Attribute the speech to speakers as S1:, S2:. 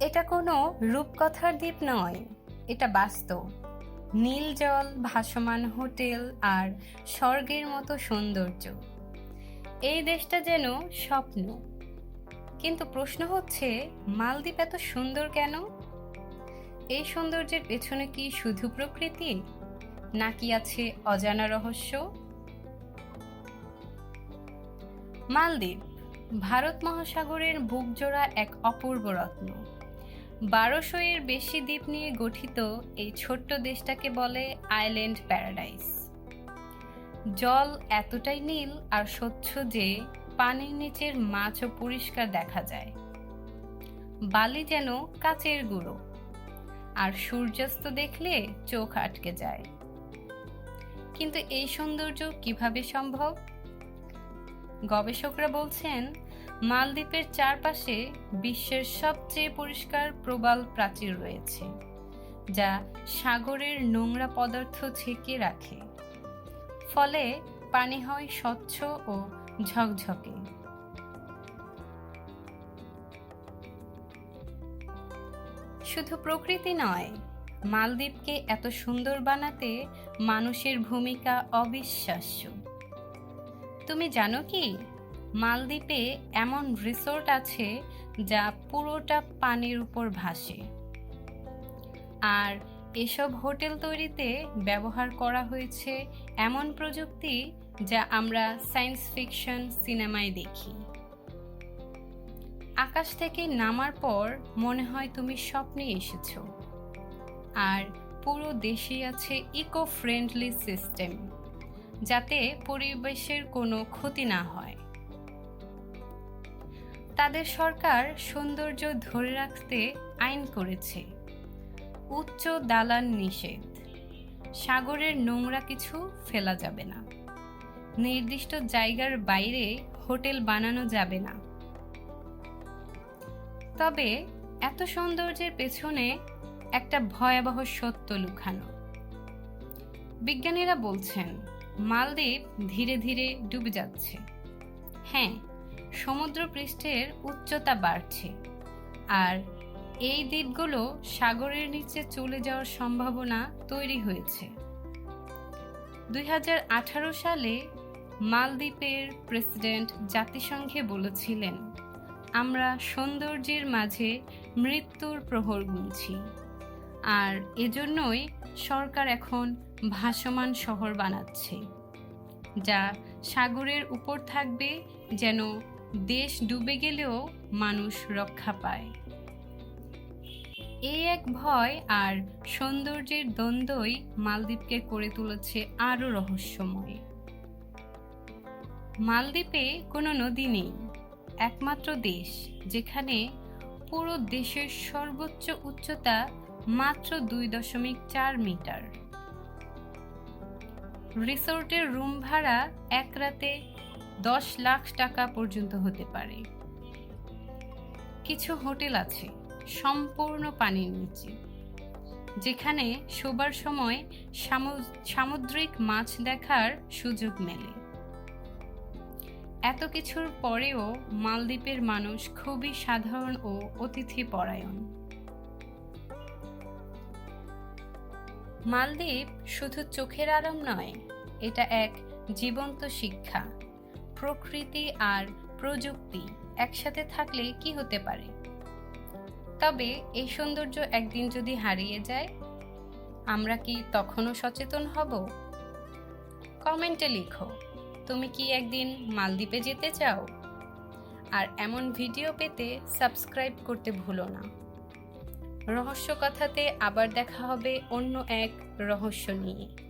S1: এটা কোনো রূপকথার দ্বীপ নয়, এটা বাস্তব। নীল জল, ভাসমান হোটেল আর স্বর্গের মতো সৌন্দর্য। এই দেশটা যেন স্বপ্ন। কিন্তু প্রশ্ন হচ্ছে, মালদ্বীপ এত সুন্দর কেন? এই সৌন্দর্যের পেছনে কি শুধু প্রকৃতি, নাকি আছে অজানা রহস্য? মালদ্বীপ, ভারত মহাসাগরের বুকজোড়া এক অপূর্ব রত্ন। বারোশো এর বেশি দ্বীপ নিয়ে গঠিত এই ছোট্ট দেশটাকে বলে আইল্যান্ড প্যারাডাইস। জল এতটাই নীল আর স্বচ্ছ যে পানির নিচের মাছও পরিষ্কার দেখা যায়। বালি যেন কাচের গুঁড়ো, আর সূর্যাস্ত দেখলে চোখ আটকে যায়। কিন্তু এই সৌন্দর্য কীভাবে সম্ভব? গবেষকরা বলছেন মালদ্বীপের চারপাশে বিশ্বের সবচেয়ে পরিষ্কার, প্রবাল প্রাচীর রয়েছে, যা সাগরের নোংরা পদার্থ ছেকে রাখে। ফলে পানি হয় স্বচ্ছ ও ঝকঝকে। শুধু প্রকৃতি নয়, মালদ্বীপকে এত সুন্দর বানাতে মানুষের ভূমিকা অবিশ্বাস্য। তুমি জানো কি? মালদ্বীপে এমন রিসোর্ট আছে যা পুরোটা পানির উপর ভাসে। আর এসব হোটেল তৈরিতে ব্যবহার করা হয়েছে এমন প্রযুক্তি যা আমরা সায়েন্স ফিকশন সিনেমায় দেখি। আকাশ থেকে নামার পর মনে হয় তুমি স্বপ্নে এসেছ। আর পুরো দেশে আছে ইকো ফ্রেন্ডলি সিস্টেম যাতে পরিবেশের কোনো ক্ষতি না হয়। তাদের সরকার সৌন্দর্য ধরে রাখতে আইন করেছে। উচ্চ দালান নিষেধ। সাগরের নোংরা কিছু ফেলা যাবে না। নির্দিষ্ট জায়গার বাইরে হোটেল বানানো যাবে না। তবে এত সৌন্দর্যের পেছনে একটা ভয়াবহ সত্য লুকানো। বিজ্ঞানীরা বলছেন, মালদ্বীপ ধীরে ধীরে ডুবে যাচ্ছে। হ্যাঁ সমুদ্র পৃষ্ঠের উচ্চতা বাড়ছে আর এই দ্বীপগুলো সাগরের নিচে চলে যাওয়ার সম্ভাবনা তৈরি হয়েছে। দুই হাজার আঠারো সালে মালদ্বীপের প্রেসিডেন্ট জাতিসংঘে বলেছিলেন, আমরা সৌন্দর্যের মাঝে মৃত্যুর প্রহর গুনছি আর এজন্যই সরকার এখন ভাসমান শহর বানাচ্ছে। যা সাগরের উপর থাকবে যেন দেশ ডুবে গেলেও মানুষ রক্ষা পায়। এই এক ভয় আর সৌন্দর্যের দ্বন্দ্বই মালদ্বীপকে করে তুলেছে আরও রহস্যময়। মালদ্বীপে কোনো নদী নেই, একমাত্র দেশ, যেখানে পুরো দেশের সর্বোচ্চ উচ্চতা মাত্র দুই দশমিক চার মিটার। রিসোর্টের রুম ভাড়া এক রাতে দশ লাখ টাকা পর্যন্ত হতে পারে। কিছু হোটেল আছে, সম্পূর্ণ পানির নিচে, যেখানে শোবার সময় সামুদ্রিক মাছ দেখার সুযোগ মেলে। এত কিছুর পরেও মালদ্বীপের মানুষ খুবই সাধারণ ও অতিথি পরায়ণ মালদ্বীপ শুধু চোখের আরাম নয়, এটা এক জীবন্ত শিক্ষা, প্রকৃতি আর প্রযুক্তি একসাথে থাকলে কি হতে পারে? তবে এই সৌন্দর্য একদিন যদি হারিয়ে যায়, আমরা কি তখনও সচেতন হব? কমেন্টে লিখো, তুমি কি একদিন মালদ্বীপে যেতে চাও? আর এমন ভিডিও পেতে সাবস্ক্রাইব করতে ভুলো না। রহস্য কথাতে আবার দেখা হবে অন্য এক রহস্য নিয়ে।